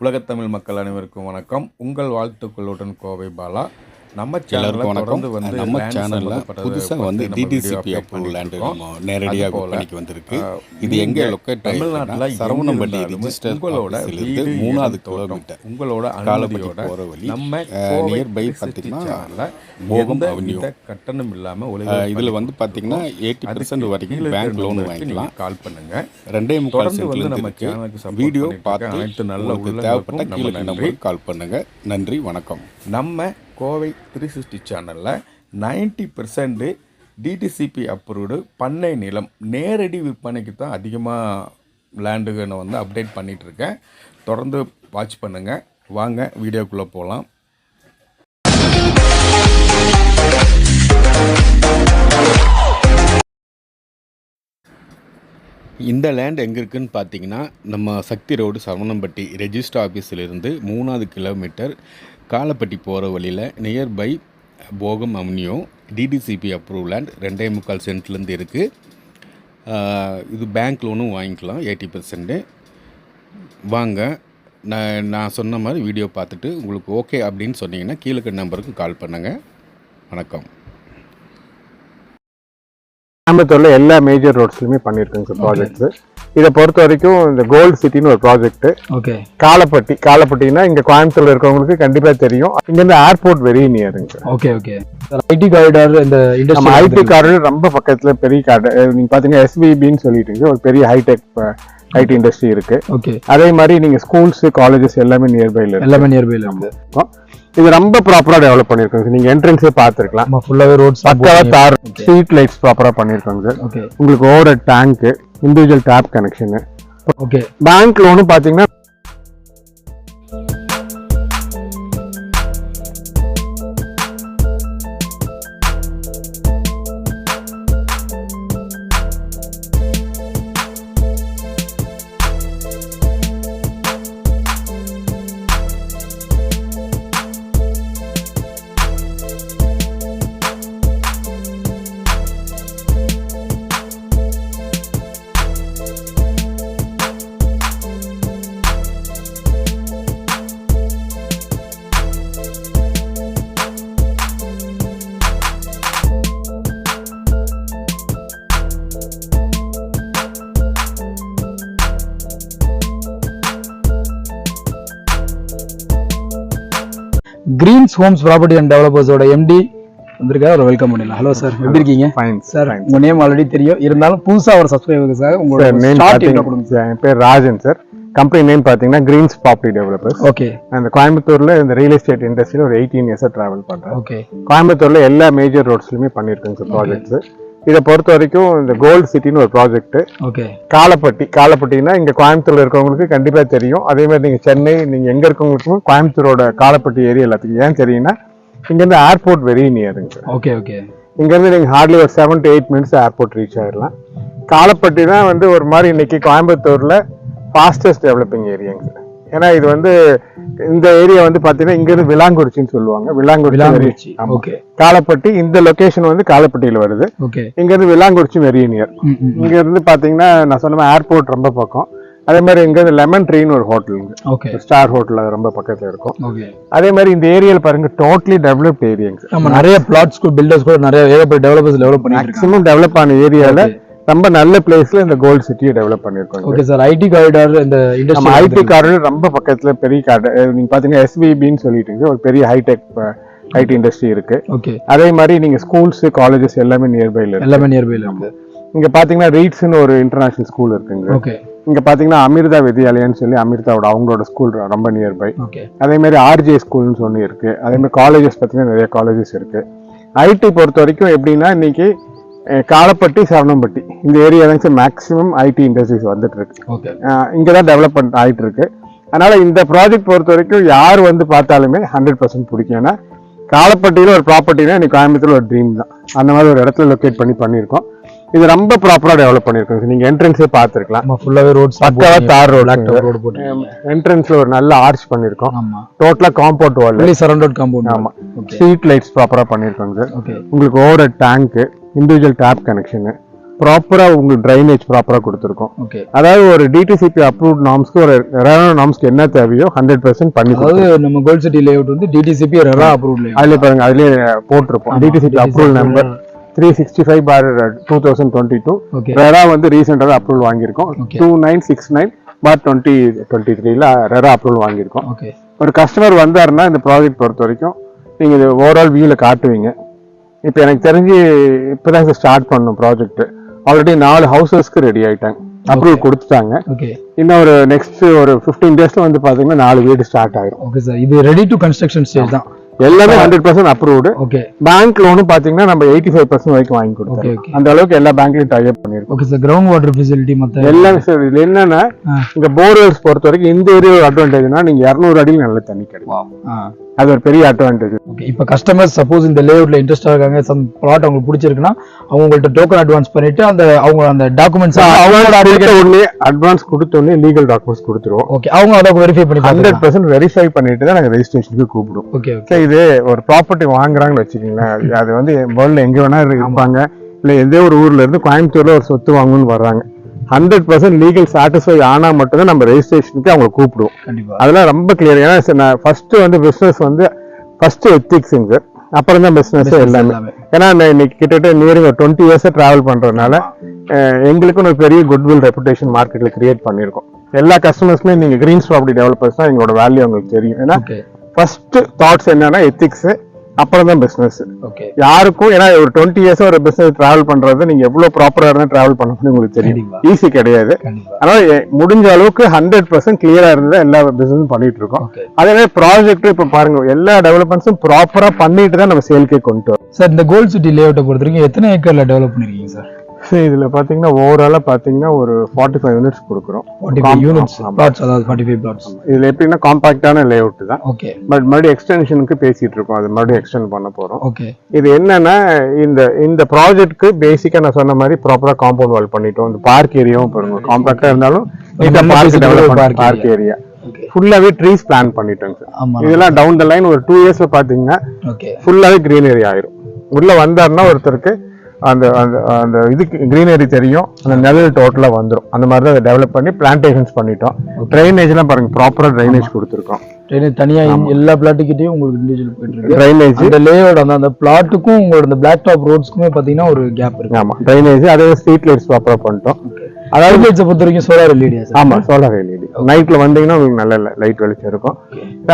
உலகத்தமிழ் மக்கள் அனைவருக்கும் வணக்கம். உங்கள் வாழ்த்துக்களுடன் கோவை பாலா. நம்ம எல்லாருக்கும் சேனல்ல வணக்கம். நம்ம சேனலில் புதுசாக வந்து டிடிசிபி அப்ரூவல் லேண்டு நம்ம. நேரடியாக விற்பனைக்கு வந்திருக்கு. இது எங்கே லொக்கேட் தமிழ்நாட்டுல ஆகிருக்குன்னா இருந்தாலுமே ரிஜிஸ்டர் ஆஃபீஸிலிருந்து மூணாவது கிலோமீட்டர் உங்களோட காலப்பட்டி போகிற வழி நம்ம நியர் பை பார்த்தீங்கன்னா போகம் அவென்யூ கட்டணம் இல்லாம இதில் வந்து பார்த்தீங்கன்னா எயிட்டி பர்சன்ட் வரைக்கும் பேங்க் லோன் வாங்கிக்கலாம். கால் பண்ணுங்க. ரெண்டே முக்கால் சேனலுக்கு support வீடியோ பார்த்து அனைத்து நல்ல உங்களுக்கு தேவைப்பட்ட கீழே நம்பருக்கு கால் பண்ணுங்க. நன்றி வணக்கம். நம்ம கோவை த்ரீ சிக்ஸ்டி சேனலில் நைன்ட்டி பர்சன்ட் டிடிசிபி அப்ரூவ்டு பண்ணை நிலம். நேரடி விற்பனைக்கு தான் அதிகமாக லேண்டுகளை வந்து அப்டேட் பண்ணிகிட்ருக்கேன் தொடர்ந்து வாட்ச் பண்ணுங்கள் வாங்க வீடியோக்குள்ளே போகலாம் இந்த லேண்ட் எங்கே இருக்குன்னு பார்த்தீங்கன்னா நம்ம சக்தி ரோடு சரவணம்பட்டி ரெஜிஸ்டர் ஆஃபீஸிலிருந்து மூணாவது கிலோமீட்டர் காலப்பட்டி போகிற வழியில் நியர்பை போகம் அவென்யூ டிடிசிபி அப்ரூவ் லேண்ட் ரெண்டே முக்கால் சென்ட்லேருந்து இருக்குது இது பேங்க் லோனும் வாங்கிக்கலாம் எயிட்டி பர்சன்ட்டு வாங்க நான் நான் சொன்ன மாதிரி வீடியோ பார்த்துட்டு உங்களுக்கு ஓகே அப்படின்னு சொன்னீங்கன்னா கீழே நம்பருக்கு கால் பண்ணுங்கள் வணக்கம். கோயம்புத்தூர்ல எல்லா மேஜர் ரோட்ஸ்லயுமே பண்ணியிருக்கோங்க சார் ப்ராஜெக்ட்ஸ் இதை பொறுத்த வரைக்கும் இந்த கோல்டு சிட்டின்னு ஒரு ப்ராஜெக்ட் ஓகே காலப்பட்டி காலப்பட்டினா இங்க கோயம்புத்தூர்ல இருக்கவங்களுக்கு கண்டிப்பா தெரியும். இங்க இருந்து ஏர்போர்ட் வெரி நியருங்க ஓகே ஓகே ஐடி காரிடார் இந்த நம்ம ஐடி இண்டஸ்ட்ரி கார்டு ரொம்ப பக்கத்துல பெரிய கார்டு நீங்க பாத்தீங்கன்னா எஸ்பிபின்னு சொல்லிட்டு ஒரு பெரிய ஹைடெக் ஐடி இண்டஸ்ட்ரி இருக்கு. ஓகே அதே மாதிரி நீங்க ஸ்கூல்ஸ் காலேஜஸ் எல்லாமே நியர்பைல இருக்கு. எல்லாமே நியர்பைல இருக்கு. இது ரொம்ப ப்ராப்பரா டெவலப் பண்ணிருக்கோங்க நீங்க என்ட்ரன்ஸே பார்த்திருக்கலாம். நம்ம ஃபுல்லாவே ரோட்ஸ் பக்காவா தார் ஸ்ட்ரீட் லைட்ஸ் ப்ராப்பரா பண்ணிருக்கோங்க உங்களுக்கு over tank individual tap connection okay bank loan பாத்தீங்கன்னா கிரீன்ஸ் ஹோம்ஸ் ப்ராப்பர்ட்டி அண்ட் டெவலப்பர்ஸோட எம்டி வந்திருக்காரு. ஒரு வெல்கம் பண்ணிடலாம். ஹலோ சார் எப்படி இருக்கீங்க? ஃபைன் சார் உங்க நேம் ஆல்ரெடி தெரியும். இருந்தாலும் புதுசா ஒரு சப்ஸ்கிரைபருக்கு சார் உங்களோட நேம் கொடுங்க. என் பேர் ராஜன் சார் கம்பெனி நேம் பாத்தீங்கன்னா கிரீன்ஸ் ப்ராப்பர்ட்டி டெவலப்பர்ஸ் ஓகே அந்த கோயம்புத்தூர்ல இந்த ரியல் எஸ்டேட் இண்டஸ்ட்ரியில ஒரு எயிட்டீன் இயர்ஸா டிராவல் பண்றேன். ஓகே கோயம்புத்தூர்ல எல்லா மேஜர் ரோட்ஸ்லயுமே பண்ணிருக்கோங்க சார் ப்ராஜெக்ட்ஸ் இதை பொறுத்த வரைக்கும் இந்த கோல்டு சிட்டின்னு ஒரு ப்ராஜெக்ட் ஓகே காலப்பட்டி காலப்பட்டினா இங்க கோயம்புத்தூர்ல இருக்கவங்களுக்கு கண்டிப்பா தெரியும். அதே மாதிரி நீங்க சென்னை நீங்க எங்க இருக்கவங்களுக்கும் கோயம்புத்தூரோட காலப்பட்டி ஏரியா எல்லாத்துக்கும். ஏன் தெரியும்னா இங்க இருந்து ஏர்போர்ட் வெரி நியருங்க ஓகே ஓகே இங்க இருந்து நீங்க ஹார்ட்லி ஒரு seven to eight minutes airport reach ஆயிடலாம். காலப்பட்டி தான் வந்து ஒரு மாதிரி இன்னைக்கு கோயம்புத்தூர்ல ஃபாஸ்டஸ்ட் டெவலப்பிங் ஏரியாங்க சார் ஏன்னா இது வந்து இந்த ஏரியா வந்து பாத்தீங்கன்னா இங்க இருந்து விலாங்குறிச்சின்னு சொல்லுவாங்க. ஓகே. காலப்பட்டி இந்த லொகேஷன் வந்து காலப்பட்டியில வருது. ஓகே. இங்க இருந்து விலாங்குறிச்சி வெரி நியர் ம் ம். இங்க இருந்து பாத்தீங்கன்னா நான் சொன்ன ஏர்போர்ட் ரொம்ப பக்கம். அதே மாதிரி இங்க இருந்து லெமன் ட்ரீன்னு ஒரு ஹோட்டலுங்க ஓகே. ஸ்டார் ஹோட்டல் அது ரொம்ப பக்கத்துல இருக்கும். அதே மாதிரி இந்த ஏரியால பாருங்க டோட்டலி டெவலப்ட் ஏரியாங்க நம்ம நிறைய பிளாட்ஸ் பில்டர்ஸ் கூட நிறைய ஏகப்பட்ட டெவலப்பர்ஸ் டெவலப் இருக்காங்க. மேக்ஸிமம் டெவலப் ஆன ஏரியால ரொம்ப நல்ல பிளேஸ்ல இந்த கோல்ட் சிட்டியை டெவலப் பண்ணிருக்கோம் ஓகே சார். ஐடி காரிடார் இந்த நம்ம ஐடி இண்டஸ்ட்ரி கார்டு ரொம்ப பக்கத்துல பெரிய கார்டு நீங்க பாத்தீங்கன்னா எஸ்பிபின்னு சொல்லிட்டு ஒரு பெரிய ஹைடெக் ஐடி இண்டஸ்ட்ரி இருக்கு. ஓகே அதே மாதிரி நீங்க ஸ்கூல்ஸ் காலேஜஸ் எல்லாமே நியர்பைல இருக்கு. எல்லாமே நியர்பைல இருக்கு. இங்க பாத்தீங்கன்னா ரீட்ஸ்னு ஒரு இன்டர்நேஷனல் ஸ்கூல் இருக்குங்க. ஓகே இங்க பாத்தீங்கன்னா அமிர்தா வித்யாலயான்னு சொல்லி அமிர்தாவோட அவங்களோட ஸ்கூல் ரொம்ப நியர்பை அதே மாதிரி ஆர்ஜே ஸ்கூல்னு சொல்லி இருக்கு. அதே மாதிரி காலேஜஸ் பார்த்தீங்கன்னா நிறைய காலேஜஸ் இருக்கு. ஐடி பொறுத்த வரைக்கும் எப்படின்னா இன்னைக்கு காலப்பட்டி சரணம்பட்டி இந்த ஏரியா தான் சார் மேக்ஸிமம் ஐடி இண்டஸ்ட்ரீஸ் வந்துட்டு இருக்கு. இங்க தான் டெவலப்மெண்ட் ஆயிட்டு இருக்கு. அதனால இந்த ப்ராஜெக்ட் பொறுத்த வரைக்கும் யார் வந்து பார்த்தாலுமே ஹண்ட்ரட் பர்சன்ட் பிடிக்கும். ஏன்னா காலப்பட்டியில ஒரு ப்ராப்பர்ட்டினா இன்னைக்கு கோயம்புத்தூர்ல ஒரு ட்ரீம் தான். அந்த மாதிரி ஒரு இடத்துல லொக்கேட் பண்ணி பண்ணியிருக்கோம். இது ரொம்ப ப்ராப்பரா டெவலப் பண்ணியிருக்கோம். நீங்க என்ட்ரன்ஸே பார்த்துருக்கலாம். நம்ம ஃபுல்லாவே ரோட்ஸ் பக்காவா தார் ரோடு ரோடு போட்டு என்ட்ரன்ஸ்ல ஒரு நல்ல ஆர்ச் பண்ணியிருக்கோம். ஆமா. டோட்டலா காம்பவுண்ட் வால் சரௌண்டட் காம்பவுண்ட் ஆமா. ஸ்ட்ரீட் லைட்ஸ் ப்ராப்பரா பண்ணிருக்காங்க சார் உங்களுக்கு over tank individual tap connection ப்ராப்பரா உங்களுக்கு ட்ரைனேஜ் ப்ராப்பரா கொடுத்துருக்கோம். ஓகே அதாவது ஒரு டிடிசிபி அப்ரூவ்ட் நாம்ஸ்க்கு ஒரு ரெரா நாம்ஸ்க்கு என்ன தேவையோ ஹண்ட்ரட் பர்சன்ட் பண்ணி அதாவது நம்ம கோல்ட் சிட்டி லேஅவுட் வந்து டிடிசிபி ரெரா அப்ரூவ் அதுல பாருங்க அதுலயே போட்டிருப்போம். DTCP approval number three sixty five four two thousand twenty two RERA வந்து ரீசெண்டாக அப்ரூவல் வாங்கியிருக்கோம். Two nine six nine four twenty twenty த்ரீல ரெரா அப்ரூவல் வாங்கியிருக்கோம். ஒரு கஸ்டமர் வந்தாருன்னா இந்த ப்ராஜெக்ட் பொறுத்த வரைக்கும் நீங்கள் இது ஓவரால் வியூவில் காட்டுவீங்க. இப்போ எனக்கு தெரிஞ்சு இப்போ தான் ஸ்டார்ட் பண்ணோம் ப்ராஜெக்ட் ஆல்ரெடி நாலு ஹவுசஸ்க்கு ரெடி ஆயிட்டாங்க. அப்ரூவல் கொடுத்துட்டாங்க. இன்னும் ஒரு நெக்ஸ்ட் ஒரு ஃபிஃப்டீன் டேஸ்ல வந்து பார்த்தீங்கன்னா நாலு வீடு ஸ்டார்ட் ஆயிரும். ஓகே சார் இது ரெடி டு கன்ஸ்ட்ரக்ஷன் ஸ்டேஜ் தான். எல்லாமே hundred percent approved okay bank லோனும் பார்த்தீங்கன்னா நம்ம எயிட்டி ஃபைவ் பர்சன்ட் வரைக்கும் வாங்கி கொடுத்தோம். அந்த அளவுக்கு எல்லா பேங்க்லையும் டைப் பண்ணியிருக்கோம் okay sir ground water facility மத்த எல்லாமே சார் இதுல என்னன்னா. இங்க போர்வெல்ஸ் பொறுத்த வரைக்கும் இந்த ஏரியா அட்வான்டேஜ்னா நீங்க இரநூறு அடியில் நல்ல தண்ணி கிடைக்கும். அது ஒரு பெரிய அட்வான்டேஜ் ஓகே இப்போ கஸ்டமர்ஸ் சப்போஸ் இந்த லேஅவுட்ல இன்ட்ரெஸ்டா இருக்காங்க சம் ப்ளாட் அவங்களுக்கு பிடிச்சிருக்குன்னா அவங்க உங்கள்ட்ட டோக்கன் அட்வான்ஸ் பண்ணிட்டு அந்த அவங்க அந்த டாக்குமெண்ட்ஸ் அவங்களோட கொடுத்த உடனே அட்வான்ஸ் கொடுத்த உடனே லீகல் டாக்குமெண்ட்ஸ் கொடுத்துருவோம். ஓகே அவங்க அதை வெரிஃபை பண்ணி ஹண்ட்ரட் பர்சன்ட் வெரிஃபை பண்ணிட்டு தான் நாங்க ரெஜிஸ்ட்ரேஷனுக்கு கூப்பிடுவோம் ஓகே ஓகே இது ஒரு ப்ராப்பர்ட்டி வாங்குறாங்கன்னு வச்சுக்கோங்களேன். அது- அது வந்து வேர்ல்ட்ல எங்க வேணா இருப்பாங்க. இல்ல எந்த ஒரு ஊர்ல இருந்து கோயம்புத்தூர்ல ஒரு சொத்து வாங்கணும்னு வர்றாங்க. ஹண்ட்ரட் பர்சன்ட் லீகல் சாட்டிஸ்ஃபை ஆனா மட்டும்தான் நம்ம ரெஜிஸ்ட்ரேஷனுக்கு அவங்களை கூப்பிடுவோம். அதெல்லாம் ரொம்ப கிளியர் ஏன்னா ஃபர்ஸ்ட் வந்து பிசினஸ் வந்து ஃபர்ஸ்ட் எத்திக்ஸுங்க சார் அப்புறம் தான் பிசினஸ் எல்லாமே. ஏன்னா நான் இன்னைக்கு கிட்டத்தட்ட நியரிங் ஒரு டுவெண்ட்டி இயர்ஸாக ட்ராவல் பண்றதுனால அஹ், எங்களுக்கும் ஒரு பெரிய குட்வில் ரெப்புடேஷன் மார்க்கெட்ல கிரியேட் பண்ணியிருக்கோம். எல்லா கஸ்டமர்ஸ்மே நீங்க கிரீன்ஸ் ப்ராப்பர்ட்டி டெவலப்பர்ஸ் தான் எங்களோட வேல்யூ உங்களுக்கு தெரியும். ஏன்னா ஃபர்ஸ்ட் தாட்ஸ் என்னன்னா எத்திக்ஸ் அப்புறம் தான் பிசினஸ் ஓகே யாருக்கும் ஏன்னா ஒரு டுவெண்ட்டி இயர்ஸ் ஒரு பிசினஸ் டிராவல் பண்றது நீங்க எவ்வளவு ப்ராப்பரா இருந்தா டிராவல் பண்ண முடியும் உங்களுக்கு தெரியும். ஈஸி கிடையாது. அதனால முடிஞ்ச அளவுக்கு ஹண்ட்ரட் பர்சன்ட் கிளியரா இருந்தா எல்லா பிசினஸும் பண்ணிட்டு இருக்கோம். அதே மாதிரி ப்ராஜெக்ட் இப்ப பாருங்க எல்லா டெவலப்மெண்ட்ஸும் ப்ராப்பரா பண்ணிட்டு தான் நம்ம சேல்க்கே கொண்டு வரோம். சார் இந்த கோல்ட் சிட்டி லேஅவுட்டை பொறுத்த வரைக்கும் எத்தனை ஏக்கர்ல டெவலப் பண்ணிருக்கீங்க சார் So, இதுல பாத்தீங்கன்னா ஓவராலா பாத்தீங்கன்னா ஒரு ஃபார்ட்டி ஃபைவ் யூனிட்ஸ் கொடுக்குறோம் யூனிட்ஸ். பிளாட்ஸ் அதாவது ஃபார்ட்டி ஃபைவ் பிளாட்ஸ் இதுல எப்படின்னா காம்பாக்டான லே அவுட் தான். ஓகே பட் மறுபடியும் எக்ஸ்டென்ஷனுக்கு பேசிட்டு இருக்கோம். அது மறுபடியும் எக்ஸ்டெண்ட் பண்ண போறோம். ஓகே இது என்னன்னா இந்த இந்த ப்ராஜெக்ட்க்கு பேசிக்கா நான் சொன்ன மாதிரி ப்ராப்பரா காம்பவுண்ட் வால் பண்ணிட்டோம். இந்த பார்க் ஏரியாவும் பாருங்க. காம்பாக்டா இருந்தாலும் நல்ல பார்க் டெவலப் பார்க் ஏரியா ஃபுல்லாவே ட்ரீஸ் பிளான் பண்ணிட்டோங்க சார் இதெல்லாம் டவுன் த லைன் ஒரு டூ இயர்ஸ்ல பாத்தீங்கன்னா ஃபுல்லாவே கிரீனரி ஆயிரும். உள்ள வந்தாருன்னா ஒருத்தருக்கு அந்த அந்த அந்த இதுக்கு கிரீனரி தெரியும். அந்த நிழல் டோட்டலா வந்துரும். அந்த மாதிரி தான் அதை டெவலப் பண்ணி பிளான்டேஷன்ஸ் பண்ணிட்டோம். ட்ரைனேஜ் எல்லாம் பாருங்க ப்ராப்பரா ட்ரைனேஜ் கொடுத்துருக்கோம். ட்ரெயின் தனியா இங்க எல்லா பிளாட்டுக்கிட்டையும் உங்களுக்கு இண்டிவிஜுவல் போயிட்டு ட்ரைனேஜ் அந்த லேஅவுட் அந்த அந்த பிளாட்டுக்கும் உங்களோட இந்த பிளாக் டாப் ரோட்ஸ்க்குமே பாத்தீங்கன்னா ஒரு கேப் இருக்கு. ஆமா ட்ரைனேஜ் அதே ஸ்ட்ரீட் லைட்ஸ் ப்ராப்பரா பண்ணிட்டோம். அதாவது லைட்ஸை பொறுத்த வரைக்கும் சோலார் எல்இடியா சார்? ஆமா சோலார் எல்இடி நைட்ல வந்தீங்கன்னா உங்களுக்கு நல்ல லைட் வெளிச்சம் இருக்கும்.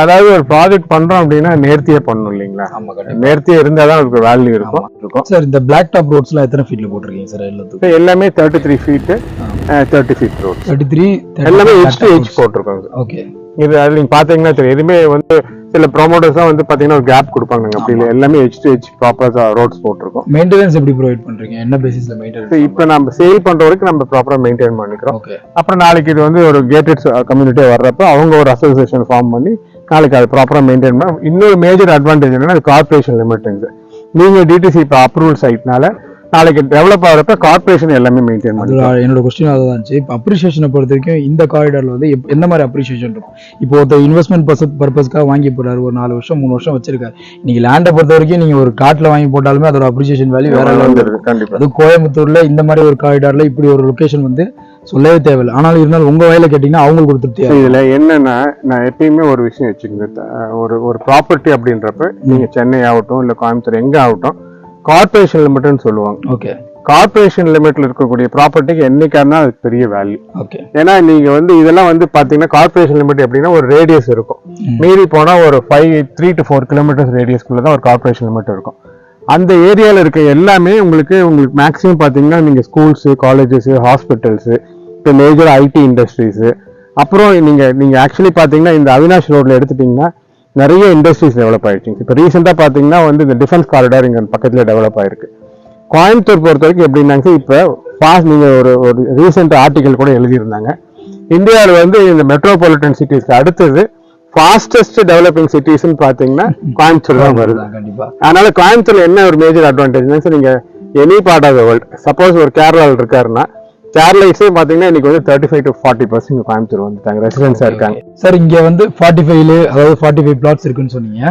அதாவது ஒரு ப்ராஜெக்ட் பண்றோம் அப்படின்னா நேர்த்தியா பண்ணணும் இல்லைங்களா? நேர்த்தியா இருந்தா தான் அதுக்கு வேல்யூ இருக்கும். இருக்கும். சார் இந்த பிளாக் டாப் ரோட்ஸ்லாம் எத்தனை ஃபீட்ல போட்டிருக்கீங்க சார் எல்லாத்துக்கும்? எல்லாமே thirty three feet thirty feet road thirty three எல்லாமே ஹெச் டு ஹெச் போட்டிருக்கோம் ஓகே இது அது நீங்க பாத்தீங்கன்னா தெரியும். எதுவுமே வந்து சில ப்ரோமோட்டர்ஸ் வந்து பாத்தீங்கன்னா ஒரு கேப் கொடுப்பாங்க அப்படி இல்லை எல்லாமே ஹெச் டு ஹெச் ப்ராப்பரா ரோட்ஸ் போட்டிருக்கோம். மெயின்டெனன்ஸ் எப்படி ப்ரொவைட் பண்றீங்க? என்ன பேசிஸ்ல மெயின்டெனன்ஸ் இப்ப நம்ம சேல் பண்ற வரைக்கும் நம்ம ப்ராப்பரா மெயின்டைன் பண்ணிக்கிறோம். அப்புறம் நாளைக்கு இது வந்து ஒரு கேட்டட் கம்யூனிட்டியா வர்றப்ப அவங்க ஒரு அசோசியேஷன் ஃபார்ம் பண்ணி நாளைக்கு அது ப்ராப்பரா மெயின்டைன் பண்ண இன்னொரு மேஜர் அட்வான்டேஜ் என்னன்னா கார்பரேஷன் லிமிட்டுங்க நீங்க டிடிசி இப்போ அப்ரூவல் சைட்னால நாளைக்கு டெவலப் ஆகிறப்ப கார்பரேஷன் எல்லாமே மெயின்டைன் அது பண்ணுறோம் என்னோட கொஸ்டின் அதான் இருந்துச்சு இப்போ அப்ரிஷியேஷனை பொறுத்த வரைக்கும் இந்த காரிடார்ல வந்து எந்த மாதிரி அப்ரிஷியேஷன் இருக்கும்? இப்போ ஒருத்தர் இன்வெஸ்ட்மெண்ட் பர்பஸ் பர்பஸ்க்காக வாங்கி போறாரு ஒரு நாலு வருஷம் மூணு வருஷம் வச்சிருக்காரு. நீங்க லேண்டை பொறுத்த வரைக்கும் நீங்க ஒரு காட்டுல வாங்கி போட்டாலுமே அதோட அப்ரிஷியேஷன் வேல்யூ வேற level வந்துருது இருக்கும். கண்டிப்பா. அது கோயம்புத்தூர்ல இந்த மாதிரி ஒரு காரிடார்ல இப்படி ஒரு லொகேஷன் வந்து சொல்லவே தேவையில்லை. ஆனாலும் இருந்தாலும் உங்க வயல கேட்டீங்கன்னா அவங்களுக்கு ஒரு திருப்தியா So, இதுல என்னன்னா நான் எப்பயுமே ஒரு விஷயம் த- ஒரு ஒரு ப்ராப்பர்ட்டி அப்படின்றப்ப நீங்க சென்னை ஆகட்டும் இல்ல கோயம்புத்தூர் எங்க ஆகட்டும் கார்பரேஷன் லிமிட்னு சொல்லுவாங்க. ஓகே கார்பரேஷன் லிமிட்ல இருக்கக்கூடிய ப்ராப்பர்ட்டிக்கு என்னைக்காருன்னா அது பெரிய வேல்யூ ஓகே ஏன்னா நீங்க வந்து இதெல்லாம் வந்து பாத்தீங்கன்னா கார்பரேஷன் லிமிட் எப்படின்னா ஒரு ரேடியஸ் இருக்கும். மீறி போனா ஒரு five three to four kilometres ரேடியஸ்க்குள்ள தான் ஒரு கார்பரேஷன் லிமிட் இருக்கும். அந்த ஏரியால இருக்க எல்லாமே உங்களுக்கு உங்களுக்கு மேக்ஸிமம் பாத்தீங்கன்னா நீங்க ஸ்கூல்ஸ் காலேஜஸ் ஹாஸ்பிட்டல்ஸ் இப்போ மேஜர் ஐடி இண்டஸ்ட்ரீஸ் அப்புறம் நீங்க நீங்க ஆக்சுவலி பாத்தீங்கன்னா இந்த அவினாஷ் ரோட்ல எடுத்துட்டீங்கன்னா நிறைய இண்டஸ்ட்ரீஸ் டெவலப் ஆயிடுச்சு. இப்போ ரீசெண்டாக பார்த்தீங்கன்னா வந்து இந்த டிஃபென்ஸ் காரிடார் இங்கே பக்கத்தில் டெவலப் ஆயிருக்கு. கோயம்புத்தூர் பொறுத்த வரைக்கும் எப்படின்னாங்க இப்போ ஃபாஸ்ட் நீங்கள் ஒரு ஒரு ரீசெண்ட் ஆர்டிகல் கூட எழுதியிருந்தாங்க. இந்தியாவில் வந்து இந்த மெட்ரோபாலிட்டன் சிட்டிஸ்க்கு அடுத்தது ஃபாஸ்டஸ்ட் டெவலப்பிங் சிட்டிஸ்ன்னு பார்த்தீங்கன்னா கோயம்புத்தூர் தான் வருது. அதனால கோயம்புத்தூர்ல என்ன ஒரு மேஜர் அட்வான்டேஜ்னா சார் நீங்க any part of the world suppose ஒரு கேரளாவில் இருக்காருன்னா கேரளைஸே பாத்தீங்கன்னா இன்னைக்கு வந்து thirty five to forty percent Coimbatore வந்துட்டாங்க. ரெசிடென்ஸா இருக்காங்க. சார் இங்க வந்து ஃபார்ட்டி ஃபைவ்ல அதாவது ஃபார்ட்டி ஃபைவ் பிளாட்ஸ் இருக்குன்னு சொன்னீங்க.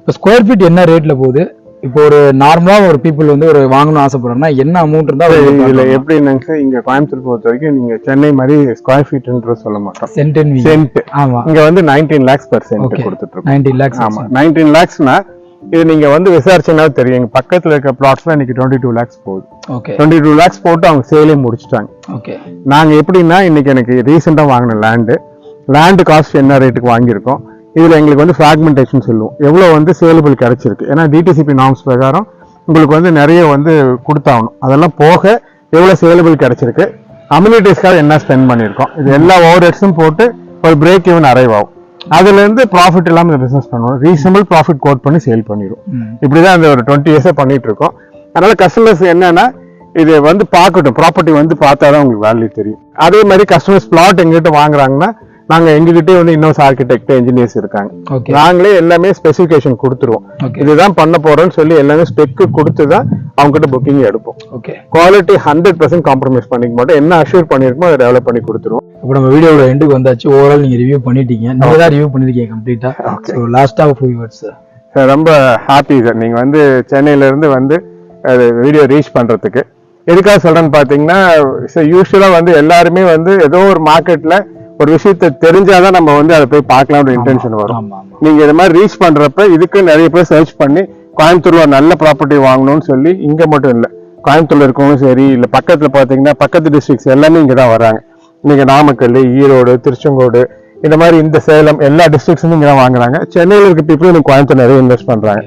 இப்போ ஸ்கொயர் ஃபீட் என்ன ரேட்ல போகுது? இப்போ ஒரு நார்மலா ஒரு பீப்புள் வந்து ஒரு வாங்கணும்னு ஆசைப்படுறாங்கன்னா என்ன அமௌண்ட் இருந்தா இதுல எப்படின்னாங்க சார் இங்க கோயம்புத்தூர் பொறுத்த வரைக்கும் நீங்க சென்னை மாதிரி ஸ்கொயர் ஃபீட்ன்ற சொல்ல மாட்டோம். சென்ட் சென்ட் ஆமா. இங்க வந்து நைன்டீன் லேக்ஸ் பர் சென்ட். கொடுத்துட்டு இருக்கோம். நைன்டி லேக்ஸ் ஆமா. நைன்டீன் லேக்ஸ்னா இது நீங்க வந்து விசாரிச்சீங்கன்னா தெரியும். எங்க பக்கத்துல இருக்க பிளாட்ஸ்ல இன்னைக்கு டுவெண்ட்டி டூ லேக்ஸ் போகுது. ஓகே டுவெண்ட்டி டூ லேக்ஸ் போட்டு அவங்க சேலே முடிச்சிட்டாங்க. ஓகே நாங்க எப்படின்னா இன்னைக்கு எனக்கு ரீசெண்டா வாங்கின லேண்டு லேண்டு காஸ்ட் என்ன ரேட்டுக்கு வாங்கியிருக்கோம். இதுல எங்களுக்கு வந்து ஃபிராக்மெண்டேஷன் சொல்லுவோம். எவ்வளவு வந்து சேலபிள் கிடைச்சிருக்கு. ஏன்னா டிடிசிபி நார்ம்ஸ் பிரகாரம் உங்களுக்கு வந்து நிறைய வந்து கொடுத்தாகணும். அதெல்லாம் போக எவ்வளவு சேலபிள் கிடைச்சிருக்கு. அம்யூனிட்டிஸ்க்காக என்ன ஸ்பெண்ட் பண்ணியிருக்கோம். இது எல்லா ஓவர் ஹெட்ஸும் போட்டு ஒரு பிரேக் ஈவன் அரைவ் ஆகும். அதுல இருந்து ப்ராஃபிட் இல்லாம இந்த பிசினஸ் பண்ணுவோம் ரீசனபிள் ப்ராஃபிட் கோட் பண்ணி சேல் பண்ணிடும் இப்படிதான் இந்த ஒரு டுவெண்ட்டி இயர்ஸா பண்ணிட்டு இருக்கோம் அதனால கஸ்டமர்ஸ் என்னன்னா இது வந்து பார்க்கட்டும். ப்ராப்பர்ட்டி வந்து பார்த்தா தான் உங்களுக்கு வேல்யூ தெரியும். அதே மாதிரி கஸ்டமர்ஸ் பிளாட் எங்கிட்ட வாங்குறாங்கன்னா நாங்க எங்ககிட்டயே வந்து இன்னொரு ஆர்கிடெக்ட் இன்ஜினியர்ஸ் இருக்காங்க. நாங்களே எல்லாமே ஸ்பெசிஃபிகேஷன் கொடுத்துருவோம். இதுதான் பண்ண போறோம்னு சொல்லி எல்லாமே ஸ்பெக்கு கொடுத்து தான் அவங்க கிட்ட புக்கிங் எடுப்போம். Okay quality hundred percent compromise பண்ணிக்க மாட்டோம். என்ன அஷ்யூர் பண்ணிருக்கோம் அதை டெவலப் பண்ணி கொடுத்துருவோம். இப்போ நம்ம வீடியோட எண்டுக்கு வந்தாச்சு. ஓவரால் நீங்க ரிவ்யூ பண்ணிட்டீங்க. நீங்க தான் ரிவ்யூ பண்ணிருக்கீங்க கம்ப்ளீட்டா ஸோ லாஸ்டா ஃபியூ வேர்ட்ஸ் சார் ரொம்ப ஹாப்பி சார் நீங்க வந்து சென்னையில இருந்து வந்து வீடியோ ரீச் பண்றதுக்கு. எதுக்காக சொல்றேன்னு பாத்தீங்கன்னா யூஸ்வலா வந்து எல்லாருமே வந்து ஏதோ ஒரு மார்க்கெட்ல ஒரு விஷயத்தை தெரிஞ்சாதான் நம்ம வந்து அதை போய் பார்க்கலாம்னு இன்டென்ஷன் வரும். நீங்க இது மாதிரி ரீச் பண்றப்ப இதுக்கு நிறைய பேர் சர்ச் பண்ணி கோயம்புத்தூர்ல நல்ல ப்ராப்பர்ட்டி வாங்கணும்னு சொல்லி இங்க மட்டும் இல்ல கோயம்புத்தூர்ல இருக்கவங்களும் சரி இல்ல பக்கத்துல பாத்தீங்கன்னா பக்கத்து டிஸ்ட்ரிக்ட்ஸ் எல்லாமே இங்க தான் வராங்க. நீங்க நாமக்கல் ஈரோடு திருச்செங்கோடு இந்த மாதிரி இந்த சேலம் எல்லா டிஸ்ட்ரிக்ட்ஸும் இங்க தான் வாங்குறாங்க. சென்னையில இருக்க பீப்புளும் இன்னும் கோயம்புத்தூர் நிறைய இன்வெஸ்ட் பண்றாங்க.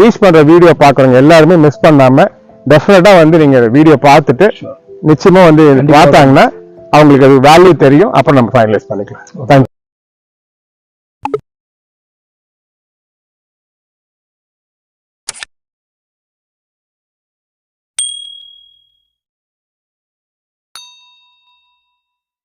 ரீச் பண்ற வீடியோ பாக்குறவங்க எல்லாருமே மிஸ் பண்ணாம டெஃபினட்டா வந்து நீங்க வீடியோ பார்த்துட்டு நிச்சயமா வந்து பார்த்தாங்கன்னா அவங்களுக்கு அது வேல்யூ தெரியும் அப்புறம் நம்ம ஃபைனலைஸ் பண்ணிக்கலாம். தேங்க்யூ